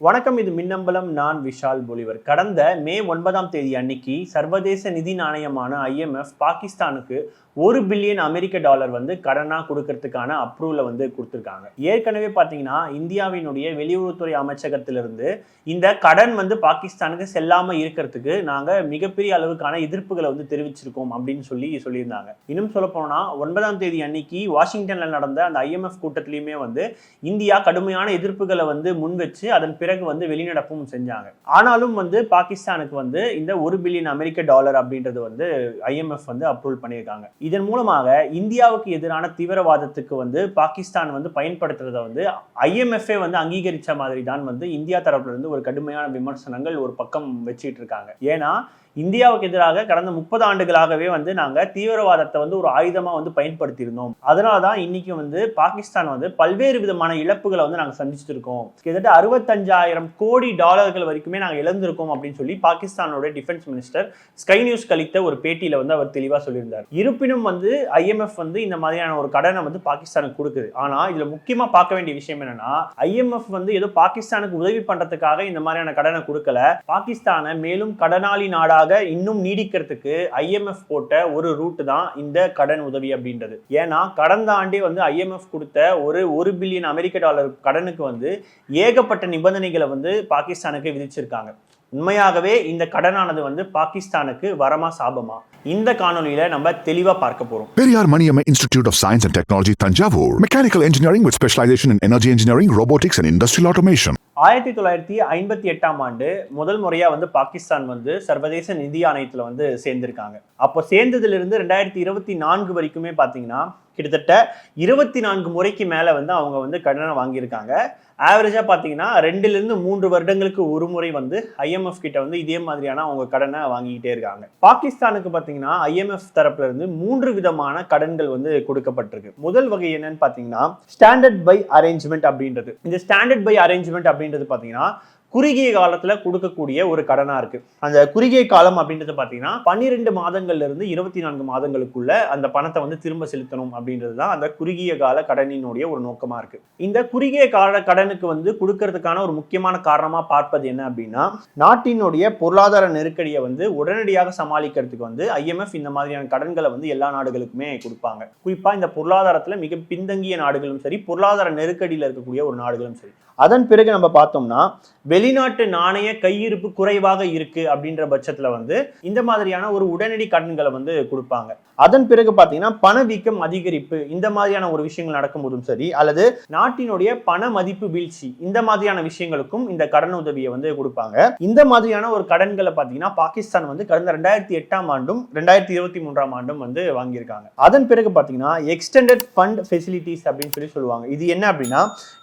வணக்கம் இது மின்னம்பலம். நான் விஷால் பொலிவர் கடந்த மே ஒன்பதாம் தேதி அன்னைக்கு சர்வதேச நிதி நாணயமான ஐஎம்எஃப் பாகிஸ்தானுக்கு ஒரு பில்லியன் அமெரிக்க டாலர் வந்து கடனாக கொடுக்கறதுக்கான அப்ரூவலை வந்து கொடுத்துருக்காங்க. ஏற்கனவே பார்த்தீங்கன்னா இந்தியாவினுடைய வெளியுறவுத்துறை அமைச்சகத்திலிருந்து இந்த கடன் வந்து பாகிஸ்தானுக்கு செல்லாமல் இருக்கிறதுக்கு நாங்கள் மிகப்பெரிய அளவுக்கான எதிர்ப்புகளை வந்து தெரிவிச்சிருக்கோம் அப்படின்னு சொல்லி சொல்லியிருந்தாங்க. இன்னும் சொல்ல போனால் ஒன்பதாம் தேதி அன்னைக்கு வாஷிங்டனில் நடந்த அந்த ஐஎம்எஃப் கூட்டத்திலையுமே வந்து இந்தியா கடுமையான எதிர்ப்புகளை வந்து முன் வச்சு அதன் பிறகு வந்து வெளிநடப்பும் செஞ்சாங்க. ஆனாலும் வந்து பாகிஸ்தானுக்கு வந்து இந்த ஒரு பில்லியன் அமெரிக்க டாலர் அப்படின்றது வந்து ஐஎம்எஃப் வந்து அப்ரூவல் பண்ணியிருக்காங்க. இதன் மூலமாக இந்தியாவுக்கு எதிரான தீவிரவாதத்துக்கு வந்து பாகிஸ்தான் வந்து பயன்படுத்துறதை வந்து ஐஎம்எஃப்ஏ வந்து அங்கீகரிச்ச மாதிரி தான் வந்து இந்தியா தரப்புல இருந்து ஒரு கடுமையான விமர்சனங்கள் ஒரு பக்கம் வச்சுட்டு இருக்காங்க. ஏன்னா இந்தியாவுக்கு எதிராக கடந்த முப்பது ஆண்டுகளாகவே வந்து நாங்கள் தீவிரவாதத்தை வந்து ஒரு ஆயுதமாக வந்து பயன்படுத்தியிருந்தோம். அதனால தான் இன்னைக்கு வந்து பாகிஸ்தான் வந்து பல்வேறு விதமான இழப்புகளை வந்து நாங்கள் சந்திச்சிருக்கோம். கிட்டத்தட்ட அறுபத்தஞ்சாயிரம் கோடி டாலர்கள் வரைக்குமே நாங்கள் இழந்திருக்கோம் அப்படின்னு சொல்லி பாகிஸ்தானோட டிஃபென்ஸ் மினிஸ்டர் ஸ்கை நியூஸ் கழித்த ஒரு பேட்டியில் வந்து அவர் தெளிவாக சொல்லியிருந்தார். இருப்பினும் வந்து ஐஎம்எஃப் வந்து இந்த மாதிரியான ஒரு கடனை வந்து பாகிஸ்தானுக்கு கொடுக்குது. ஆனால் இதில் முக்கியமாக பார்க்க வேண்டிய விஷயம் என்னன்னா ஐஎம்எஃப் வந்து ஏதோ பாகிஸ்தானுக்கு உதவி பண்ணுறதுக்காக இந்த மாதிரியான கடனை கொடுக்கல. பாகிஸ்தானை மேலும் கடனாளி நாடாக அதுக்காக இன்னும் நீடிக்கிறதுக்கு ஐஎம்எஃப் போட்ட ஒரு ரூட் தான் இந்த கடன் உதவி அப்படின்றது. ஏன்னா கடந்த ஆண்டே வந்து ஐஎம்எஃப் கொடுத்த ஒரு ஒரு பில்லியன் அமெரிக்க டாலர் கடனுக்கு வந்து ஏகப்பட்ட நிபந்தனைகளை வந்து பாகிஸ்தானுக்கு விதிச்சிருக்காங்க. உண்மையாகவே இந்த கடனானது வந்து பாகிஸ்தானுக்கு வரமா சாபமா? இந்த காணொலியில நம்ம தெளிவா பார்க்க போறோம். Periyar Maniammai institute of science and technology Thanjavur. Mechanical engineering with specialisation in energy engineering robotics and industrial automation ஆயிரத்தி தொள்ளாயிரத்தி ஐம்பத்தி எட்டாம் ஆண்டு முதல் முறையாக வந்து பாகிஸ்தான் வந்து சர்வதேச நிதி ஆணையத்தில் வந்து சேர்ந்திருக்காங்க. அப்போ சேர்ந்ததுலேருந்து ரெண்டாயிரத்தி இருபத்தி நான்கு வரைக்குமே பார்த்தீங்கன்னா கிட்டத்தட்ட இருபத்தி நான்கு முறைக்கு மேலே வந்து அவங்க வந்து கடனை வாங்கியிருக்காங்க. ஆவரேஜாக பார்த்தீங்கன்னா ரெண்டுலேருந்து மூன்று வருடங்களுக்கு ஒரு முறை வந்து ஐஎம்எஃப் கிட்ட வந்து இதே மாதிரியான அவங்க கடனை வாங்கிக்கிட்டே இருக்காங்க. பாகிஸ்தானுக்கு பார்த்தீங்கன்னா ஐஎம்எஃப் தரப்புலேருந்து மூன்று விதமான கடன்கள் வந்து கொடுக்கப்பட்டிருக்கு. முதல் வகை என்னன்னு பார்த்தீங்கன்னா ஸ்டாண்டர்ட் பை அரேஞ்ச்மெண்ட் அப்படின்றது. இந்த ஸ்டாண்டர்ட் பை அரேஞ்ச்மெண்ட் அப்படின்றது பார்த்தீங்கன்னா குறுகிய காலத்துல கொடுக்கக்கூடிய ஒரு கடனா இருக்கு. அந்த குறுகிய காலம் அப்படின்றது பாத்தீங்கன்னா பன்னிரெண்டு மாதங்கள்ல இருந்து இருபத்தி நான்கு மாதங்களுக்குள்ள அந்த பணத்தை வந்து திரும்ப செலுத்தணும் அப்படின்றது தான் அந்த குறுகிய கால கடனினுடைய ஒரு நோக்கமா இருக்கு. இந்த குறுகிய கால கடனுக்கு வந்து கொடுக்கறதுக்கான ஒரு முக்கியமான காரணமா பார்ப்பது என்ன அப்படின்னா நாட்டினுடைய பொருளாதார நெருக்கடியை வந்து உடனடியாக சமாளிக்கிறதுக்கு வந்து ஐஎம்எஃப் இந்த மாதிரியான கடன்களை வந்து எல்லா நாடுகளுக்குமே கொடுப்பாங்க. குறிப்பா இந்த பொருளாதாரத்துல மிக பின்தங்கிய நாடுகளும் சரி பொருளாதார நெருக்கடியில் இருக்கக்கூடிய ஒரு நாடுகளும் சரி. அதன் பிறகு நம்ம பார்த்தோம்னா வெளிநாட்டு நாணய கையிருப்பு குறைவாக இருக்கு அப்படின்ற பட்சத்துல வந்து இந்த மாதிரியான ஒரு உடனடி கடன்களை வந்து கொடுப்பாங்க. அதன் பிறகு பார்த்தீங்கன்னா பணவீக்கம் அதிகரிப்பு இந்த மாதிரியான ஒரு விஷயங்கள் நடக்கும்போதும் சரி அல்லது நாட்டினுடைய பண மதிப்பு வீழ்ச்சி இந்த மாதிரியான விஷயங்களுக்கும் இந்த கடன் உதவியை வந்து கொடுப்பாங்க. இந்த மாதிரியான ஒரு கடன்களை பார்த்தீங்கன்னா பாகிஸ்தான் வந்து கடந்த ரெண்டாயிரத்தி எட்டாம் ஆண்டும் ரெண்டாயிரத்தி இருபத்தி மூன்றாம் ஆண்டும் வந்து வாங்கியிருக்காங்க. அதன் பிறகு பார்த்தீங்கன்னா எக்ஸ்டெண்டட் ஃபண்ட் ஃபெசிலிட்டிஸ் அப்படின்னு சொல்லி சொல்லுவாங்க. இது என்ன அப்படின்னா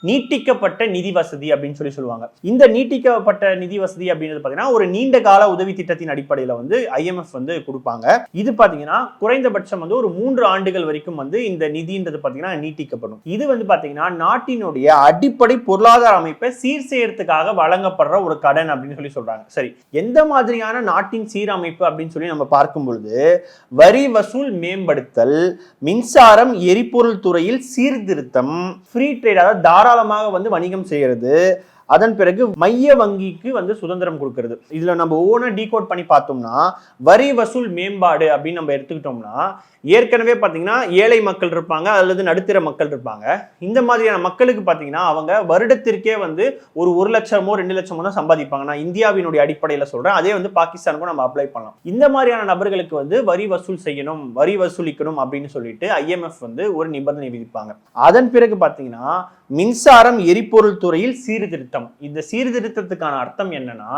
நீட்டிக்கப்பட்ட நிதி நிதி வசதி அப்படின்னு சொல்லி சொல்லுவாங்க. இந்த நீட்டிக்கப்பட்ட நிதி வசதி அப்படின்றது பார்த்தீங்கன்னா ஒரு நீண்ட கால உதவி திட்டத்தின் அடிப்படையில் வந்து ஐஎம்எஃப் வந்து கொடுப்பாங்க. இது பார்த்தீங்கன்னா குறைந்தபட்சம் வந்து ஒரு மூன்று ஆண்டுகள் வரைக்கும் வந்து இந்த நிதின்றது பார்த்தீங்கன்னா நீட்டிக்கப்படும். இது வந்து பார்த்தீங்கன்னா நாட்டினுடைய அடிப்படை பொருளாதார அமைப்பை சீர் செய்யறதுக்காக வழங்கப்படுற ஒரு கடன் அப்படின்னு சொல்லி சொல்றாங்க. சரி எந்த மாதிரியான நாட்டின் சீரமைப்பு அப்படின்னு சொல்லி நம்ம பார்க்கும் பொழுது வரி வசூல் மேம்படுத்தல் மின்சாரம் எரிபொருள் துறையில் சீர்திருத்தம் ஃப்ரீ ட்ரேட் அதாவது தாராளமாக வந்து வணிகம் செய்யறது அதன் பிறகு மைய வங்கிக்கு வந்து சுதந்திரம் கொடுக்கறது. இதுல நம்ம ஒவ்வொன்றா டீகோட் பண்ணி பார்த்தோம்னா வரி வசூல் மேம்பாடு அப்படின்னு நம்ம எடுத்துக்கிட்டோம்னா ஏற்கனவே பார்த்தீங்கன்னா ஏழை மக்கள் இருப்பாங்க அல்லது நடுத்தர மக்கள் இருப்பாங்க. இந்த மாதிரியான மக்களுக்கு பார்த்தீங்கன்னா அவங்க வருடத்திற்கே வந்து ஒரு ஒரு லட்சமோ ரெண்டு லட்சமோ தான் சம்பாதிப்பாங்க. நான் இந்தியாவினுடைய அடிப்படையில் சொல்றேன். அதே வந்து பாகிஸ்தானுக்கும் நம்ம அப்ளை பண்ணலாம். இந்த மாதிரியான நபர்களுக்கு வந்து வரி வசூல் செய்யணும் வரி வசூலிக்கணும் அப்படின்னு சொல்லிட்டு ஐஎம்எஃப் வந்து ஒரு நிபந்தனை விதிப்பாங்க. அதன் பிறகு பார்த்தீங்கன்னா மின்சாரம் எரிபொருள் துறையில் சீர்திருத்தம். இந்த சீர்திருத்தத்துக்கான அர்த்தம் என்னன்னா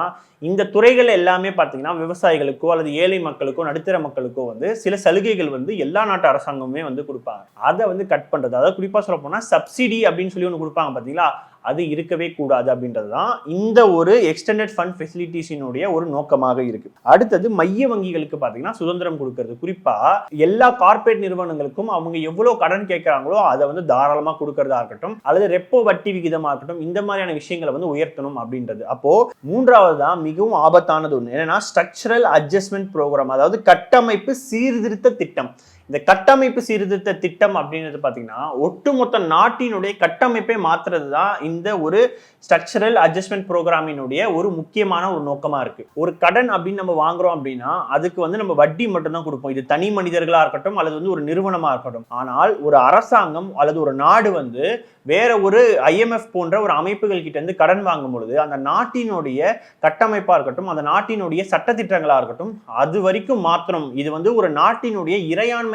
இந்த துறைகள் எல்லாமே பார்த்தீங்கன்னா விவசாயிகளுக்கோ அல்லது ஏழை மக்களுக்கோ நடுத்தர மக்களுக்கோ வந்து சில சலுகைகள் வந்து எல்லா நாட்டு அரசாங்கமுமே வந்து கொடுப்பாங்க. அதை வந்து கட் பண்றது. அதாவது குறிப்பா சொல்ல போனா சப்சிடி அப்படின்னு சொல்லி ஒன்று கொடுப்பாங்க பார்த்தீங்களா அது இருக்கவே கூடாது அப்படின்றது தான் இந்த ஒரு எக்ஸ்டெண்டட் ஃபண்ட் ஃபெசிலிட்டிஸினுடைய ஒரு நோக்கமாக இருக்கு. அடுத்தது மைய வங்கிகளுக்கு பார்த்தீங்கன்னா சுதந்திரம் கொடுக்கறது. குறிப்பாக எல்லா கார்பரேட் நிறுவனங்களுக்கும் அவங்க எவ்வளோ கடன் கேட்குறாங்களோ அதை வந்து தாராளமாக கொடுக்கறதா இருக்கட்டும் அல்லது ரெப்போ வட்டி விகிதமாக இருக்கட்டும் இந்த மாதிரியான விஷயங்களை வந்து உயர்த்தணும் அப்படின்றது. அப்போ மூன்றாவது தான் மிகவும் ஆபத்தானது ஒன்று என்னன்னா ஸ்ட்ரக்சரல் அட்ஜஸ்ட்மெண்ட் ப்ரோக்ராம் அதாவது கட்டமைப்பு சீர்திருத்த திட்டம். இந்த கட்டமைப்பு சீர்திருத்த திட்டம் அப்படின்றது பார்த்தீங்கன்னா ஒட்டுமொத்த நாட்டினுடைய கட்டமைப்பை மாற்றுறது தான் இந்த ஒரு ஸ்ட்ரக்சரல் அட்ஜஸ்ட்மெண்ட் ப்ரோக்ராமினுடைய ஒரு முக்கியமான ஒரு நோக்கமாக இருக்குது ஒரு கடன் அப்படின்னு நம்ம வாங்குறோம் அப்படின்னா அதுக்கு வந்து நம்ம வட்டி மட்டும்தான் கொடுப்போம். இது தனி மனிதர்களாக இருக்கட்டும் அல்லது வந்து ஒரு நிறுவனமாக இருக்கட்டும். ஆனால் ஒரு அரசாங்கம் அல்லது ஒரு நாடு வந்து வேற ஒரு ஐஎம்எஃப் போன்ற ஒரு அமைப்புகள் கிட்ட இருந்து கடன் வாங்கும் பொழுது அந்த நாட்டினுடைய கட்டமைப்பாக இருக்கட்டும் அந்த நாட்டினுடைய சட்டத்திட்டங்களாக இருக்கட்டும் அது வரைக்கும் மாத்திரம். இது வந்து ஒரு நாட்டினுடைய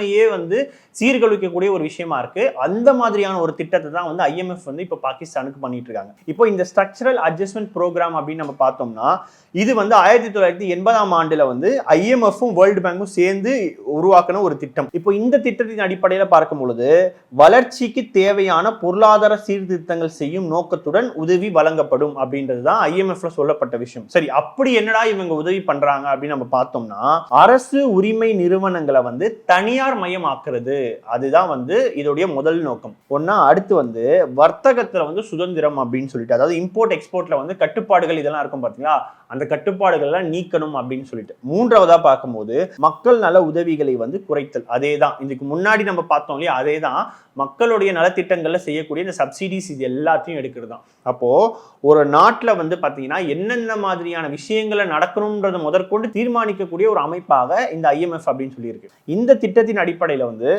இறையாண்மையே வந்து சீர்கழிக்கக்கூடிய ஒரு விஷயமா இருக்கு. அந்த மாதிரியான ஒரு திட்டத்தை தான் வந்து ஐஎம்எஃப் வந்து இப்போ பாகிஸ்தானுக்கு பண்ணிட்டு இருக்காங்க இப்போ இந்த ஸ்ட்ரக்சரல் அட்ஜஸ்ட்மெண்ட் ப்ரோக்ராம் அப்படின்னு நம்ம பார்த்தோம்னா இது வந்து ஆயிரத்தி தொள்ளாயிரத்தி எண்பதாம் ஆண்டுல வந்து ஐஎம்எஃப்பும் வேர்ல்டு பேங்க்கும் சேர்ந்து உருவாக்கின ஒரு திட்டம். இப்போ இந்த திட்டத்தின் அடிப்படையில் பார்க்கும் பொழுது வளர்ச்சிக்கு தேவையான பொருளாதார சீர்திருத்தங்கள் செய்யும் நோக்கத்துடன் உதவி வழங்கப்படும் அப்படின்றது தான் ஐஎம்எஃப்ல சொல்லப்பட்ட விஷயம். சரி அப்படி என்னடா இவங்க உதவி பண்றாங்க அப்படின்னு நம்ம பார்த்தோம்னா அரசு உரிமை நிறுவனங்களை வந்து தனியார் மயமாக்குறது அதுதான் வந்து இதோடைய முதல் நோக்கம். ஒன்னா அடுத்து வந்து வர்த்தகத்துல வந்து சுதந்திரம் அப்படின்னு சொல்லிட்டு அதாவது இம்போர்ட் எக்ஸ்போர்ட்ல வந்து கட்டுப்பாடுகள் இதெல்லாம் இருக்கும் பாத்தீங்களா? அந்த கட்டுப்பாடுகள்லாம் நீக்கணும் அப்படின்னு சொல்லிட்டு. மூன்றாவதா பார்க்கும்போது மக்கள் நல உதவிகளை வந்து குறைத்தல். அதே தான் இதுக்கு முன்னாடி நம்ம பார்த்தோம் இல்லையா? அதே தான் மக்களுடைய நலத்திட்டங்கள்ல செய்யக்கூடிய இந்த சப்சிடிஸ் இது எல்லாத்தையும் எடுக்கிறது தான் அப்போ ஒரு நாட்டில் வந்து பார்த்தீங்கன்னா என்னென்ன மாதிரியான விஷயங்களை நடக்கணுன்றதை முதற்கொண்டு தீர்மானிக்கக்கூடிய ஒரு அமைப்பாக இந்த ஐஎம்எஃப் அப்படின்னு சொல்லியிருக்கு. இந்த திட்டத்தின் அடிப்படையில் வந்து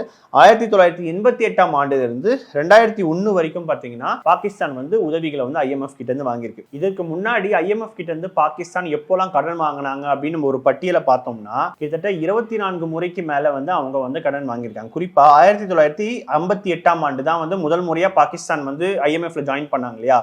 ஆயிரத்தி தொள்ளாயிரத்தி எண்பத்தி எட்டாம் ஆண்டிலிருந்து ரெண்டாயிரத்தி ஒன்று வரைக்கும் பார்த்தீங்கன்னா பாகிஸ்தான் வந்து உதவிகளை வந்து ஐஎம்எஃப் கிட்ட இருந்து வாங்கியிருக்கு. இதற்கு முன்னாடி ஐஎம்எஃப் கிட்ட இருந்து பாகிஸ்தான் எப்போல்லாம் கடன் வாங்கினாங்க அப்படின்னு ஒரு பட்டியலை பார்த்தோம்னா கிட்டத்தட்ட இருபத்தி நான்கு முறைக்கு மேல வந்து அவங்க வந்து கடன் வாங்கியிருக்காங்க. குறிப்பா ஆயிரத்தி தொள்ளாயிரத்தி ஐம்பத்தி எட்டாம் ஆண்டு தான் வந்து முதல் முறையா பாகிஸ்தான் வந்து ஐஎம்எஃப்ல ஜாயின் பண்ணாங்க இல்லையா?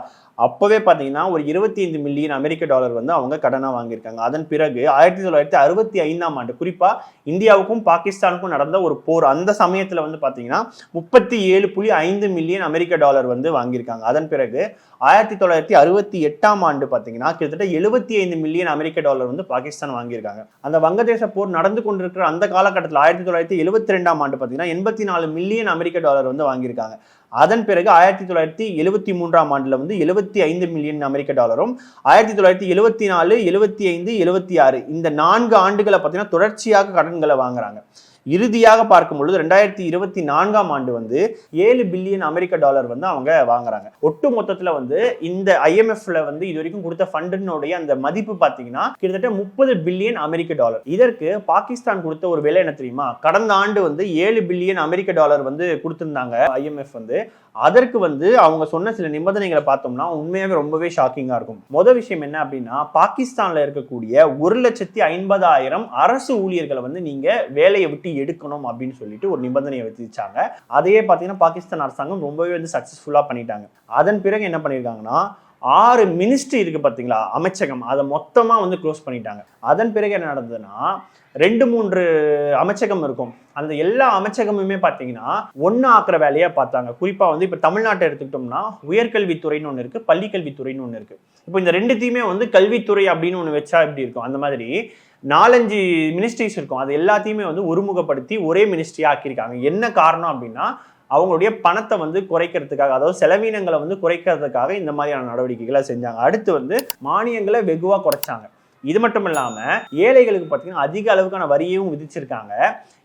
அப்போவே பார்த்தீங்கன்னா ஒரு இருபத்தி ஐந்து மில்லியன் அமெரிக்க டாலர் வந்து அவங்க கடனாக வாங்கியிருக்காங்க. அதன் பிறகு ஆயிரத்தி தொள்ளாயிரத்தி அறுபத்தி ஐந்தாம் ஆண்டு குறிப்பாக இந்தியாவுக்கும் பாகிஸ்தானுக்கும் நடந்த ஒரு போர் அந்த சமயத்தில் வந்து பார்த்தீங்கன்னா முப்பத்தி ஏழு புள்ளி ஐந்து மில்லியன் அமெரிக்க டாலர் வந்து வாங்கியிருக்காங்க. அதன் பிறகு ஆயிரத்தி தொள்ளாயிரத்தி அறுபத்தி எட்டாம் ஆண்டு பார்த்தீங்கன்னா கிட்டத்தட்ட எழுபத்தி ஐந்து மில்லியன் அமெரிக்க டாலர் வந்து பாகிஸ்தான் வாங்கியிருக்காங்க. அந்த வங்கதேச போர் நடந்து கொண்டிருக்கிற அந்த காலகட்டத்தில் ஆயிரத்தி தொள்ளாயிரத்தி எழுபத்தி ரெண்டாம் ஆண்டு பார்த்தீங்கன்னா எண்பத்தி நாலு மில்லியன் அமெரிக்க டாலர் வந்து வாங்கியிருக்காங்க. அதன் பிறகு ஆயிரத்தி தொள்ளாயிரத்தி எழுபத்தி மூன்றாம் ஆண்டுல வந்து எழுபத்தி ஐந்து மில்லியன் அமெரிக்க டாலரும் ஆயிரத்தி தொள்ளாயிரத்தி எழுபத்தி நாலு எழுபத்தி ஐந்து எழுபத்தி ஆறு இந்த நான்கு ஆண்டுகளை பார்த்தீங்கன்னா தொடர்ச்சியாக கடன்களை வாங்குறாங்க. இறுதியாக பார்க்கும் பொழுது ரெண்டாயிரத்தி இருபத்தி நான்காம் ஆண்டு வந்து ஏழு பில்லியன் அமெரிக்க டாலர் வந்து அவங்க வாங்குறாங்க. ஒட்டு மொத்தத்துல வந்து இந்த ஐஎம்எஃப்ல வந்து இது வரைக்கும் கொடுத்த ஃபண்டினுடைய அந்த மதிப்பு பார்த்தீங்கன்னா கிட்டத்தட்ட முப்பது பில்லியன் அமெரிக்க டாலர். இதற்கு பாகிஸ்தான் கொடுத்த ஒரு விலை என்ன தெரியுமா? கடந்த ஆண்டு வந்து ஏழு பில்லியன் அமெரிக்க டாலர் வந்து கொடுத்திருந்தாங்க ஐஎம்எஃப் வந்து. அதற்கு வந்து அவங்க சொன்ன சில நிபந்தனைகளை பார்த்தோம்னா உண்மையாகவே ரொம்பவே ஷாக்கிங்காக இருக்கும். மொதல் விஷயம் என்ன அப்படின்னா பாகிஸ்தானில் இருக்கக்கூடிய ஒரு லட்சத்தி ஐம்பதாயிரம் அரசு ஊழியர்களை வந்து நீங்கள் வேலையை விட்டு எடுக்கணும் அப்படின்னு சொல்லிட்டு ஒரு நிபந்தனையை விதிச்சாங்க. அதையே பார்த்தீங்கன்னா பாகிஸ்தான் அரசாங்கம் ரொம்பவே வந்து சக்ஸஸ்ஃபுல்லாக பண்ணிட்டாங்க. அதன் பிறகு என்ன பண்ணியிருக்காங்கன்னா ஆறு மினிஸ்ட்ரி இருக்குது பார்த்தீங்களா அமைச்சகம். அதை மொத்தமாக வந்து க்ளோஸ் பண்ணிட்டாங்க. அதன் பிறகு என்ன நடந்ததுன்னா ரெண்டு மூன்று அமைச்சகம் இருக்கும். அந்த எல்லா அமைச்சகமுமே பார்த்தீங்கன்னா ஒன்று ஆக்குற வேலையாக பார்த்தாங்க. குறிப்பாக வந்து இப்போ தமிழ்நாட்டை எடுத்துக்கிட்டோம்னா உயர்கல்வித்துறைன்னு ஒன்று இருக்குது பள்ளிக்கல்வித்துறைன்னு ஒன்று இருக்குது இப்போ இந்த ரெண்டுத்தையுமே வந்து கல்வித்துறை அப்படின்னு ஒன்று வச்சா எப்படி இருக்கும்? அந்த மாதிரி நாலஞ்சு மினிஸ்ட்ரிஸ் இருக்கும். அது எல்லாத்தையுமே வந்து ஒருமுகப்படுத்தி ஒரே மினிஸ்ட்ரியாக ஆக்கியிருக்காங்க. என்ன காரணம் அப்படின்னா அவங்களுடைய பணத்தை வந்து குறைக்கிறதுக்காக அதாவது செலவீனங்களை வந்து குறைக்கிறதுக்காக இந்த மாதிரியான நடவடிக்கைகளை செஞ்சாங்க. அடுத்து வந்து மானியங்களை வெகுவாக குறைச்சாங்க. இது மட்டும் இல்லாம ஏழைகளுக்கு பார்த்தீங்கன்னா அதிக அளவுக்கான வரியையும் விதிச்சிருக்காங்க.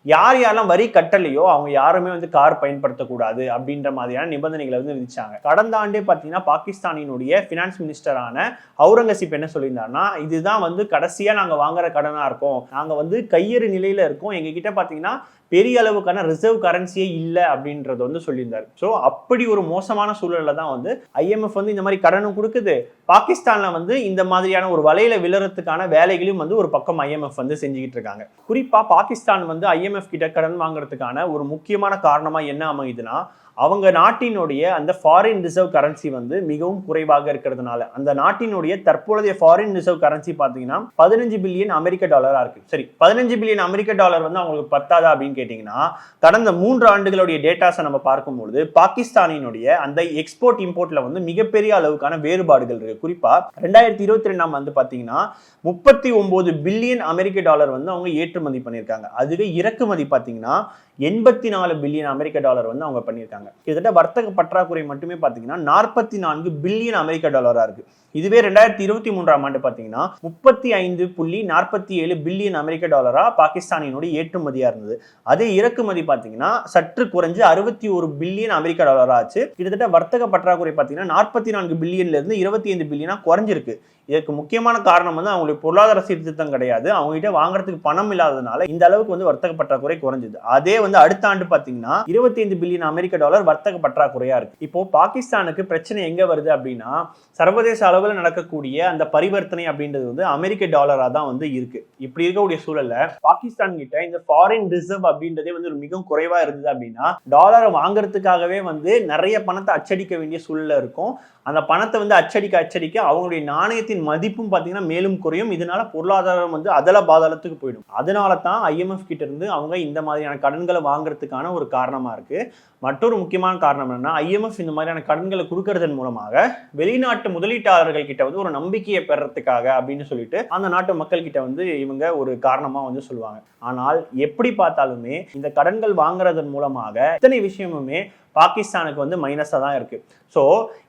யார் யாரெல்லாம் வரி கட்டலையோ அவங்க யாருமே வந்து கார் பயன்படுத்தக்கூடாது அப்படின்ற மாதிரியான நிபந்தனைகளை வந்து விதிச்சாங்க. கடந்த ஆண்டே பார்த்தீங்கன்னா பாகிஸ்தானினுடைய ஃபினான்ஸ் மினிஸ்டரான அவுரங்கசீப் என்ன சொல்லியிருந்தாருன்னா இதுதான் வந்து கடைசியாக நாங்கள் வாங்குற கடனாக இருக்கோம். நாங்கள் வந்து கையறு நிலையில் இருக்கோம். எங்ககிட்ட பார்த்தீங்கன்னா பெரிய அளவுக்கான ரிசர்வ் கரன்சியே இல்லை அப்படின்றத வந்து சொல்லியிருந்தார். ஸோ அப்படி ஒரு மோசமான சூழல்ல தான் வந்து ஐஎம்எஃப் வந்து இந்த மாதிரி கடனும் கொடுக்குது. பாகிஸ்தானில் வந்து இந்த மாதிரியான ஒரு வலையில விழுறதுக்கான வேலைகளையும் வந்து ஒரு பக்கம் ஐஎம்எஃப் வந்து செஞ்சுக்கிட்டு இருக்காங்க. குறிப்பா பாகிஸ்தான் வந்து ஐஎம்எஃப் கிட்ட கடன் வாங்குறதுக்கான ஒரு முக்கியமான காரணமா என்ன அமையுதுன்னா அவங்க நாட்டினுடைய அந்த ஃபாரின் ரிசர்வ் கரன்சி வந்து மிகவும் குறைவாக இருக்கிறதுனால அந்த நாட்டினுடைய தற்போதைய ஃபாரின் ரிசர்வ் கரன்சி பார்த்தீங்கன்னா பதினஞ்சு பில்லியன் அமெரிக்க டாலரா இருக்கு. சரி பதினஞ்சு பில்லியன் அமெரிக்க டாலர் வந்து அவங்களுக்கு பத்தாதா அப்படின்னு கேட்டிங்கன்னா கடந்த மூன்று ஆண்டுகளுடைய டேட்டாஸை நம்ம பார்க்கும்பொழுது பாகிஸ்தானினுடைய அந்த எக்ஸ்போர்ட் இம்போர்ட்ல வந்து மிகப்பெரிய அளவுக்கான வேறுபாடுகள் இருக்கு. குறிப்பா ரெண்டாயிரத்தி இருபத்தி ரெண்டாம் வந்து பார்த்தீங்கன்னா முப்பத்தி ஒன்பது பில்லியன் அமெரிக்க டாலர் வந்து அவங்க ஏற்றுமதி பண்ணியிருக்காங்க. அதுவே இறக்குமதி பார்த்தீங்கன்னா எண்பத்தி நாலு பில்லியன் அமெரிக்க டாலர் வந்து அவங்க பண்ணியிருக்காங்க. கிட்டத்தட்ட வர்த்தக பற்றாக்குறை மட்டுமே பார்த்தீங்கன்னா நாற்பத்தி நான்கு பில்லியன் அமெரிக்க டாலராக இருக்கு. இதுவே ரெண்டாயிரத்தி இருபத்தி மூன்றாம் ஆண்டு பார்த்தீங்கன்னா முப்பத்தி ஐந்து புள்ளி நாற்பத்தி ஏழு பில்லியன் அமெரிக்க டாலராக பாகிஸ்தானினுடைய ஏற்றுமதியா இருந்தது. அதே இறக்குமதி பார்த்தீங்கன்னா சற்று குறைஞ்சு அறுபத்தி ஒரு பில்லியன் அமெரிக்க டாலராக ஆச்சு. கிட்டத்தட்ட வர்த்தக பற்றாக்குறை பார்த்தீங்கன்னா நாற்பத்தி நான்கு பில்லியன்ல இருந்து இருபத்தி ஐந்து பில்லியனாக குறைஞ்சிருக்கு. இதற்கு முக்கியமான காரணம் வந்து அவங்களுடைய பொருளாதார சீர்திருத்தம் கிடையாது. அவங்ககிட்ட வாங்குறதுக்கு பணம் இல்லாததுனால இந்த அளவுக்கு வந்து வர்த்தக பற்றாக்குறை குறைஞ்சது. அதே வந்து அடுத்த ஆண்டு பாத்தீங்கன்னா இருபத்தி ஐந்து பில்லியன் அமெரிக்க டாலர் வர்த்தக பற்றாக்குறையா இருக்கு. இப்போ பாகிஸ்தானுக்கு பிரச்சனை எங்க வருது அப்படின்னா சர்வதேச அளவில் நடக்கக்கூடிய அந்த பரிவர்த்தனை அப்படின்றது வந்து அமெரிக்க டாலரா தான் வந்து இருக்கு. இப்படி இருக்கக்கூடிய சூழல்ல பாகிஸ்தான் கிட்ட இந்த ஃபாரின் ரிசர்வ் அப்படின்றதே வந்து ஒரு மிகவும் குறைவா இருந்தது அப்படின்னா டாலரை வாங்குறதுக்காகவே வந்து நிறைய பணத்தை அச்சடிக்க வேண்டிய சூழல்ல இருக்கும். அந்த பணத்தை வந்து அச்சடிக்க அச்சடிக்க அவங்களுடைய நாணயத்தின் மதிப்பும் பார்த்தீங்கன்னா மேலும் குறையும். இதனால பொருளாதாரம் வந்து அதல பாதாளத்துக்கு போயிடும். அதனால தான் ஐஎம்எஃப் கிட்ட இருந்து அவங்க இந்த மாதிரியான கடன்களை வாங்குறதுக்கான ஒரு காரணமா இருக்கு. மற்றொரு முக்கியமான காரணம் என்னன்னா ஐஎம்எஃப் இந்த மாதிரியான கடன்களை கொடுக்கறதன் மூலமாக வெளிநாட்டு முதலீட்டாளர்கள் கிட்ட வந்து ஒரு நம்பிக்கையை பெறத்துக்காக அப்படின்னு சொல்லிட்டு அந்த நாட்டு மக்கள் கிட்ட வந்து இவங்க ஒரு காரணமா வந்து சொல்லுவாங்க. ஆனால் எப்படி பார்த்தாலுமே இந்த கடன்கள் வாங்குறதன் மூலமாக இத்தனை விஷயமுமே பாகிஸ்தானுக்கு வந்து மைனஸாக தான் இருக்குது ஸோ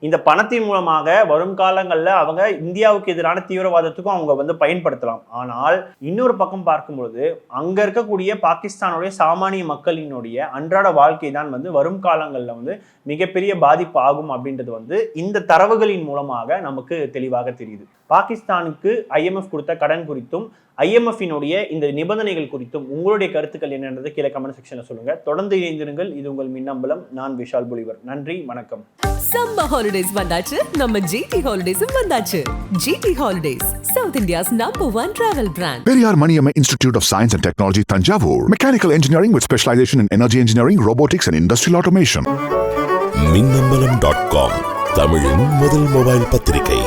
இந்த பணத்தின் மூலமாக வரும் காலங்களில் அவங்க இந்தியாவுக்கு எதிரான தீவிரவாதத்துக்கும் அவங்க வந்து பயன்படுத்தலாம். ஆனால் இன்னொரு பக்கம் பார்க்கும்பொழுது அங்கே இருக்கக்கூடிய பாகிஸ்தானுடைய சாமானிய மக்களினுடைய அன்றாட வாழ்க்கை தான் வந்து வரும் காலங்களில் வந்து மிகப்பெரிய பாதிப்பு ஆகும் அப்படின்றது வந்து இந்த தரவுகளின் மூலமாக நமக்கு தெளிவாக தெரியுது. பாகிஸ்தானுக்கு ஐஎம்எஃப் கொடுத்த கடன் குறித்தும் ஐஎம்எஃபினுடைய இந்த நிபந்தனைகள் குறித்தும் உங்களுடைய கருத்துக்கள் என்னன்றது கீழே கமெண்ட் செக்ஷனில் சொல்லுங்கள் தொடர்ந்து இணைந்திருங்கள். இது உங்கள் மின்னம்பலம். நான் விஷால் புலிவர் நன்றி வணக்கம் சம்மர் ஹாலிடேஸ் வந்தாச்சு நம்ம ஜிடி ஹாலிடேஸும் வந்தாச்சு GT holidays south India's number one travel brand Periyar Maniamma Institute of Science and Technology, Tanjavur. Mechanical engineering with specialization in energy engineering, robotics, and industrial automation. Minnambalam dot com தமிழின் முதல் mobile பத்திரிகை